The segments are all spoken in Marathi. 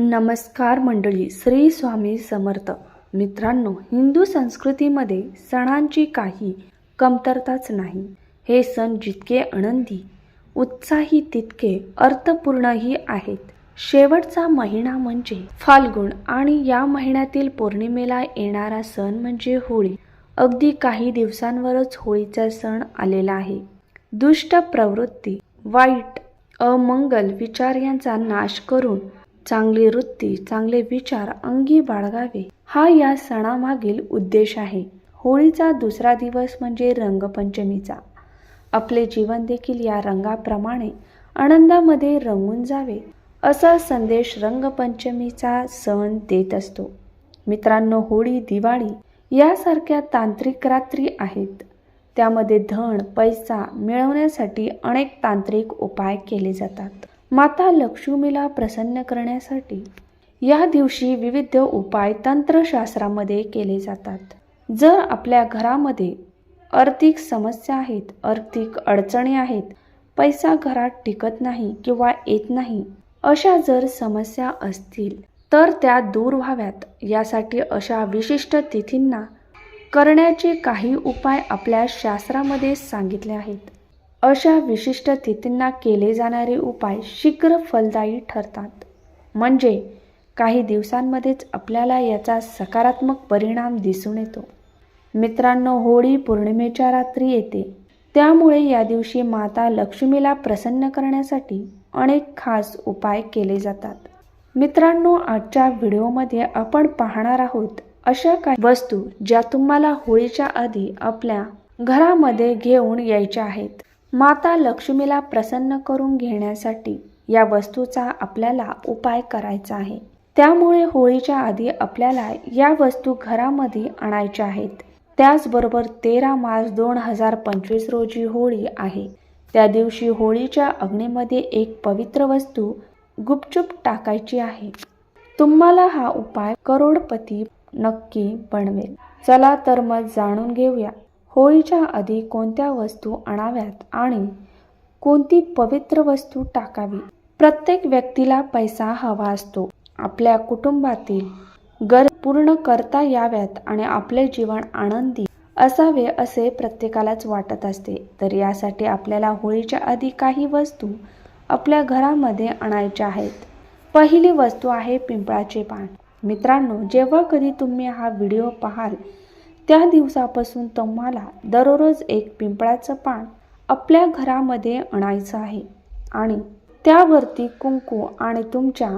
नमस्कार मंडळी श्री स्वामी समर्थ. मित्रांनो हिंदू संस्कृतीमध्ये सणांची काही कमतरताच नाही. हे सण जितके आनंदी उत्साही तितके अर्थपूर्णही आहेत. शेवटचा महिना म्हणजे फाल्गुन आणि या महिन्यातील पौर्णिमेला येणारा सण म्हणजे होळी. अगदी काही दिवसांवरच होळीचा सण आलेला आहे. दुष्ट प्रवृत्ती वाईट अमंगल विचार यांचा नाश करून चांगली वृत्ती चांगले विचार अंगी बाळगावे. हा या सणामागील उद्देश आहे. होळीचा दुसरा दिवस म्हणजे रंगपंचमीचा. आपले जीवन देखील या रंगाप्रमाणे आनंदामध्ये रंगून जावे असा संदेश रंगपंचमीचा सण देत असतो. मित्रांनो होळी दिवाळी यासारख्या तांत्रिक रात्री आहेत. त्यामध्ये धन पैसा मिळवण्यासाठी अनेक तांत्रिक उपाय केले जातात. माता लक्ष्मीला प्रसन्न करण्यासाठी या दिवशी विविध उपाय तंत्रशास्त्रामध्ये केले जातात. जर आपल्या घरामध्ये आर्थिक समस्या आहेत आर्थिक अडचणी आहेत पैसा घरात टिकत नाही किंवा येत नाही अशा जर समस्या असतील तर त्या दूर व्हाव्यात. यासाठी अशा विशिष्ट तिथींना करण्याचे काही उपाय आपल्या शास्त्रामध्ये सांगितले आहेत. अशा विशिष्ट तिथींना केले जाणारे उपाय शीघ्र फलदायी ठरतात. म्हणजे काही दिवसांमध्येच आपल्याला याचा सकारात्मक परिणाम दिसून येतो. मित्रांनो होळी पौर्णिमेच्या रात्री येते. त्यामुळे या दिवशी माता लक्ष्मीला प्रसन्न करण्यासाठी अनेक खास उपाय केले जातात. मित्रांनो आजच्या व्हिडिओमध्ये आपण पाहणार आहोत अशा काही वस्तू ज्या तुम्हाला होळीच्या आधी आपल्या घरामध्ये घेऊन यायच्या आहेत. माता लक्ष्मीला प्रसन्न करून घेण्यासाठी या वस्तूचा आपल्याला उपाय करायचा आहे. त्यामुळे होळीच्या आधी आपल्याला या वस्तू घरामध्ये आणायच्या आहेत. त्याचबरोबर तेरा मार्च दोन हजार पंचवीस रोजी होळी आहे. त्या दिवशी होळीच्या अग्नीमध्ये एक पवित्र वस्तू गुपचूप टाकायची आहे. तुम्हाला हा उपाय करोडपती नक्की बनवेल. चला तर मग जाणून घेऊया. होळीच्या आधी कोणत्या वस्तू आणाव्यात आणि कोणती पवित्र वस्तू टाकावी? प्रत्येक व्यक्तीला पैसा हवा असतो. आपल्या कुटुंबातील गर पूर्ण करता याव्यात आणि आपले जीवन आनंदी असावे असे प्रत्येकालाच वाटत असते. तर यासाठी आपल्याला होळीच्या आधी काही वस्तू आपल्या घरामध्ये आणायच्या आहेत. पहिली वस्तू आहे पिंपळाचे पान. मित्रांनो जेव्हा कधी तुम्ही हा व्हिडिओ पाहाल त्या दिवसापासून तुम्हाला दररोज एक पिंपळाचं पान आपल्या घरामध्ये आणायचं आहे. आणि त्यावरती कुंकू आणि तुमच्या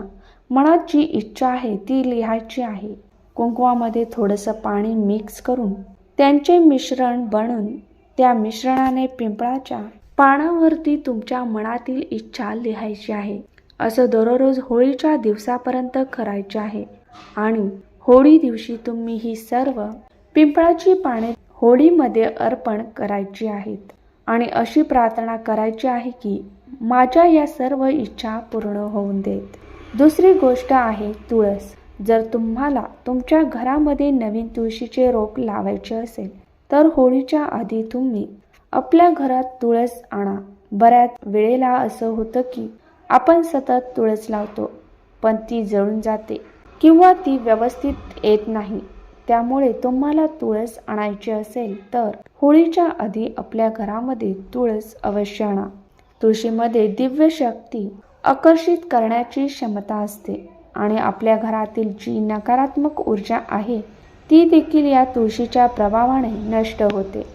मनात जी इच्छा आहे ती लिहायची आहे. कुंकवामध्ये थोडंसं पाणी मिक्स करून त्यांचे मिश्रण बनवून त्या मिश्रणाने पिंपळाच्या पानावरती तुमच्या मनातील इच्छा लिहायची आहे. असं दररोज होळीच्या दिवसापर्यंत करायचे आहे. आणि होळी दिवशी तुम्ही ही सर्व पिंपळाची पाने होळीमध्ये अर्पण करायची आहेत. आणि अशी प्रार्थना करायची आहे की माझ्या या सर्व इच्छा पूर्ण होऊन देत. दुसरी गोष्ट आहे तुळस. जर तुम्हाला तुमच्या घरामध्ये नवीन तुळशीचे रोप लावायचे असेल तर होळीच्या आधी तुम्ही आपल्या घरात तुळस आणा. बऱ्याच वेळेला असं होतं की आपण सतत तुळस लावतो पण ती जळून जाते किंवा ती व्यवस्थित येत नाही. त्यामुळे तुम्हाला तुळस आणायची असेल तर होळीच्या आधी आपल्या घरामध्ये तुळस अवश्य आणा. तुळशीमध्ये दिव्य शक्ती आकर्षित करण्याची क्षमता असते आणि आपल्या घरातील जी नकारात्मक ऊर्जा आहे ती देखील या तुळशीच्या प्रभावाने नष्ट होते.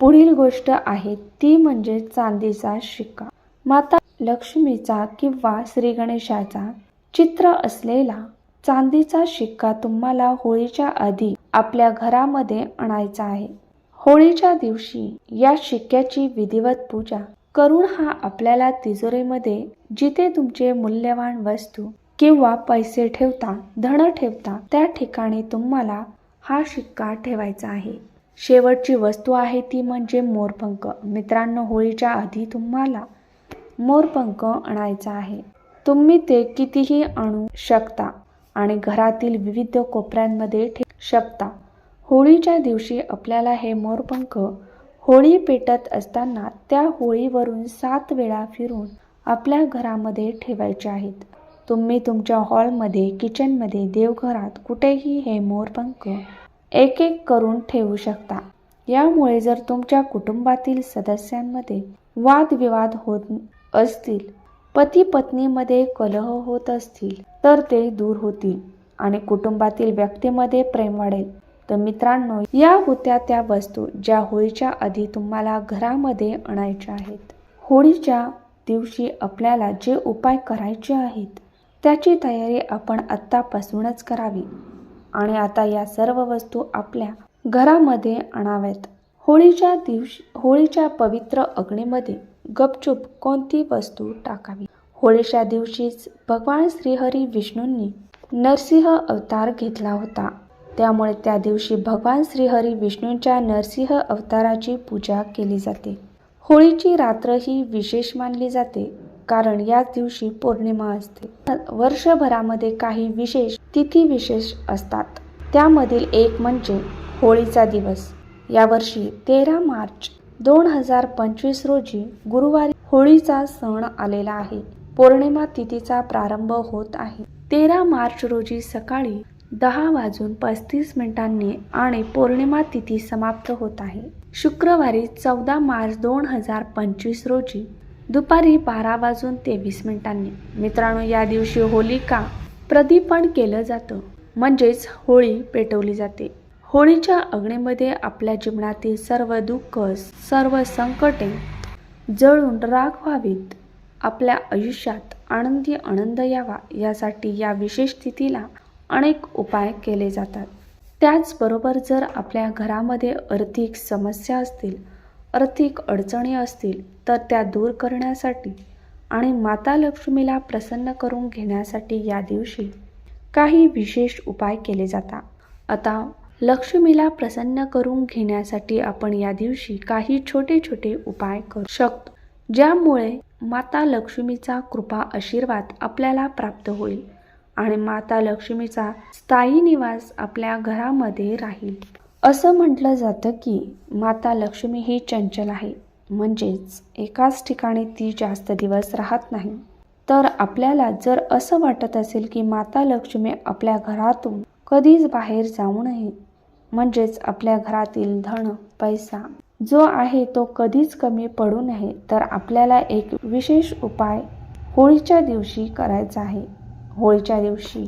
पुढील गोष्ट आहे ती म्हणजे चांदीचा शिक्का. माता लक्ष्मीचा किंवा श्री गणेशाचा चित्र असलेला चांदीचा शिक्का तुम्हाला होळीच्या आधी आपल्या घरामध्ये आणायचा आहे. होळीच्या दिवशी या शिक्क्याची विधिवत पूजा करून हा आपल्याला तिजोरीमध्ये जिथे तुमचे मूल्यवान वस्तू किंवा पैसे ठेवता धन ठेवता त्या ठिकाणी तुम्हाला हा शिक्का ठेवायचा आहे. शेवटची वस्तू आहे ती म्हणजे मोरपंख. मित्रांनो होळीच्या आधी तुम्हाला मोरपंख आणायचा आहे. तुम्ही ते कितीही आणू शकता. आणि घरातील विविध कोपऱ्यांमध्ये ठेवू शकता. होळीच्या दिवशी आपल्याला हे मोरपंख होळी पेटत असताना त्या होळीवरून सात वेळा फिरून आपल्या घरामध्ये ठेवायचे आहेत. तुम्ही तुमच्या हॉलमध्ये किचनमध्ये देवघरात कुठेही हे मोरपंख एक एक करून ठेवू शकता. यामुळे जर तुमच्या कुटुंबातील सदस्यांमध्ये वादविवाद होत असतील पती पत्नीमध्ये कलह होत असतील तर ते दूर होतील आणि कुटुंबातील व्यक्तीमध्ये प्रेम वाढेल. तर मित्रांनो या होत्या त्या वस्तू ज्या होळीच्या आधी तुम्हाला घरामध्ये आणायच्या आहेत. होळीच्या दिवशी आपल्याला जे उपाय करायचे आहेत त्याची तयारी आपण आत्तापासूनच करावी. आणि आता या सर्व वस्तू आपल्या घरामध्ये आणाव्यात. होळीच्या दिवशी होळीच्या पवित्र अग्नीमध्ये गपचूप कोणती वस्तू टाकावी? होळीच्या दिवशीच भगवान श्रीहरी विष्णूंनी नरसिंह अवतार घेतला होता. त्यामुळे त्या दिवशी भगवान श्रीहरी विष्णूंच्या नरसिंह अवताराची पूजा केली जाते. होळीची रात्र ही विशेष मानली जाते कारण याच दिवशी पौर्णिमा असते. वर्षभरामध्ये काही विशेष तिथी विशेष असतात. त्यामधील एक म्हणजे होळीचा दिवस. यावर्षी तेरा मार्च दोन हजार पंचवीस रोजी गुरुवारी होळीचा सण आलेला आहे. पौर्णिमा तिथीचा प्रारंभ होत आहे. तेरा मार्च रोजी सकाळी दहा वाजून पस्तीस मिनिटांनी आणि पौर्णिमा तिथी समाप्त होत आहे. शुक्रवारी चौदा मार्च दोन हजार पंचवीस रोजी दुपारी बारा वाजून तेवीस मिनिटांनी. मित्रांनो या दिवशी होलिका प्रदीपन केलं जातं. म्हणजेच होळी पेटवली जाते. होळीच्या अग्नीमध्ये आपल्या जीवनातील सर्व दुःख सर्व संकटे जळून राग व्हावीत. आपल्या आयुष्यात आनंदी आनंद यावा यासाठी या विशेष स्थितीला अनेक उपाय केले जातात. त्याचबरोबर जर आपल्या घरामध्ये आर्थिक समस्या असतील आर्थिक अडचणी असतील तर त्या दूर करण्यासाठी आणि माता लक्ष्मीला प्रसन्न करून घेण्यासाठी या दिवशी काही विशेष उपाय केले जातात. आता लक्ष्मीला प्रसन्न करून घेण्यासाठी आपण या दिवशी काही छोटे छोटे उपाय करू शकतो. ज्यामुळे माता लक्ष्मीचा कृपा आशीर्वाद आपल्याला प्राप्त होईल आणि माता लक्ष्मीचा स्थायी निवास आपल्या घरामध्ये राहील. असं म्हटलं जातं की माता लक्ष्मी ही चंचल आहे. म्हणजेच एकाच ठिकाणी ती जास्त दिवस राहत नाही. तर आपल्याला जर असं वाटत असेल की माता लक्ष्मी आपल्या घरातून कधीच बाहेर जाऊ नये म्हणजेच आपल्या घरातील धन पैसा जो आहे तो कधीच कमी पडू नये तर आपल्याला एक विशेष उपाय होळीच्या दिवशी करायचा आहे. होळीच्या दिवशी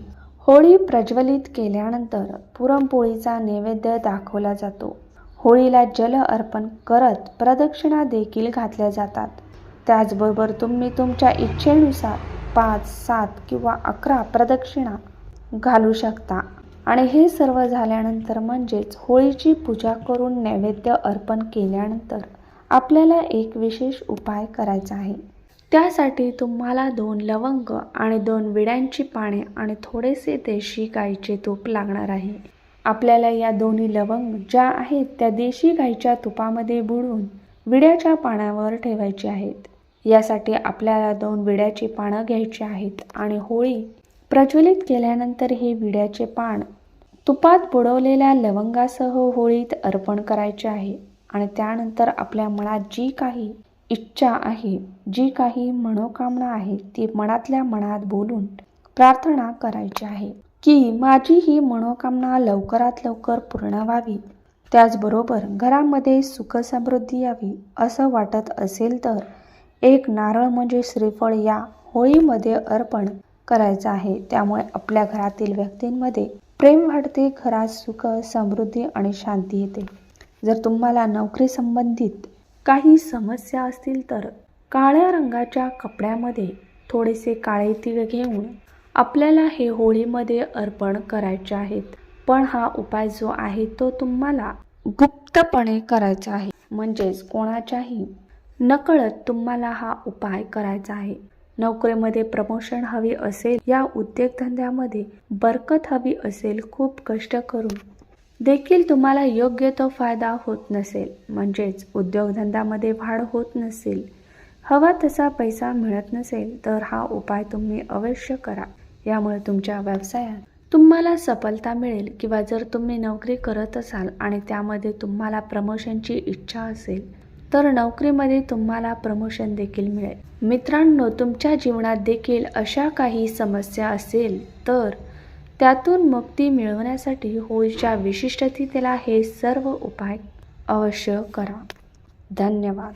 होळी प्रज्वलित केल्यानंतर पुरणपोळीचा नैवेद्य दाखवला जातो. होळीला जल अर्पण करत प्रदक्षिणा देखील घातल्या जातात. त्याचबरोबर तुम्ही तुमच्या इच्छेनुसार पाच सात किंवा अकरा प्रदक्षिणा घालू शकता. आणि हे सर्व झाल्यानंतर म्हणजेच होळीची पूजा करून नैवेद्य अर्पण केल्यानंतर आपल्याला एक विशेष उपाय करायचा आहे. त्यासाठी तुम्हाला दोन लवंग आणि दोन विड्यांची पाने आणि थोडेसे देशी गाईचे तूप लागणार आहे. आपल्याला या दोन्ही लवंग ज्या आहेत त्या देशी गाईच्या तुपामध्ये बुडवून विड्याच्या पाण्यावर ठेवायचे आहेत. यासाठी आपल्याला दोन विड्याची पानं घ्यायची आहेत आणि होळी प्रज्वलित केल्यानंतर हे विड्याचे पान तुपात बुडवलेल्या लवंगासह होळीत अर्पण करायचे आहे आणि त्यानंतर आपल्या मनात जी काही इच्छा आहे जी काही मनोकामना आहे ती मनातल्या मनात बोलून प्रार्थना करायची आहे की माझी ही मनोकामना लवकरात लवकर पूर्ण व्हावी. त्याचबरोबर घरामध्ये सुखसमृद्धी यावी असं वाटत असेल तर एक नारळ म्हणजे श्रीफळ या होळीमध्ये अर्पण करायचं आहे. त्यामुळे आपल्या घरातील व्यक्तींमध्ये प्रेम वाढते घरात सुख समृद्धी आणि शांती येते. जर तुम्हाला नोकरी संबंधित काही समस्या असतील तर काळ्या रंगाच्या कपड्यामध्ये थोडेसे काळे तीळ घेऊन आपल्याला हे होळीमध्ये अर्पण करायचे आहेत. पण हा उपाय जो आहे तो तुम्हाला गुप्तपणे करायचा आहे. म्हणजेच कोणाच्याही नकळत तुम्हाला हा उपाय करायचा आहे. नोकरीमध्ये प्रमोशन हवी असेल या उद्योगधंद्यामध्ये बरकत हवी असेल खूप कष्ट करून देखील तुम्हाला योग्य तो फायदा होत नसेल म्हणजेच उद्योगधंद्यामध्ये वाढ होत नसेल. हवा तसा पैसा मिळत नसेल तर हा उपाय तुम्ही अवश्य करा. यामुळे तुमच्या व्यवसायात तुम्हाला सफलता मिळेल किंवा जर तुम्ही नोकरी करत असाल आणि त्यामध्ये तुम्हाला प्रमोशनची इच्छा असेल तर नोकरीमध्ये तुम्हाला प्रमोशन देखील मिळेल. मित्रांनो तुमच्या जीवनात देखील अशा काही समस्या असेल तर त्यातून मुक्ती मिळवण्यासाठी होळीच्या विशिष्ट हे सर्व उपाय अवश्य करा. धन्यवाद.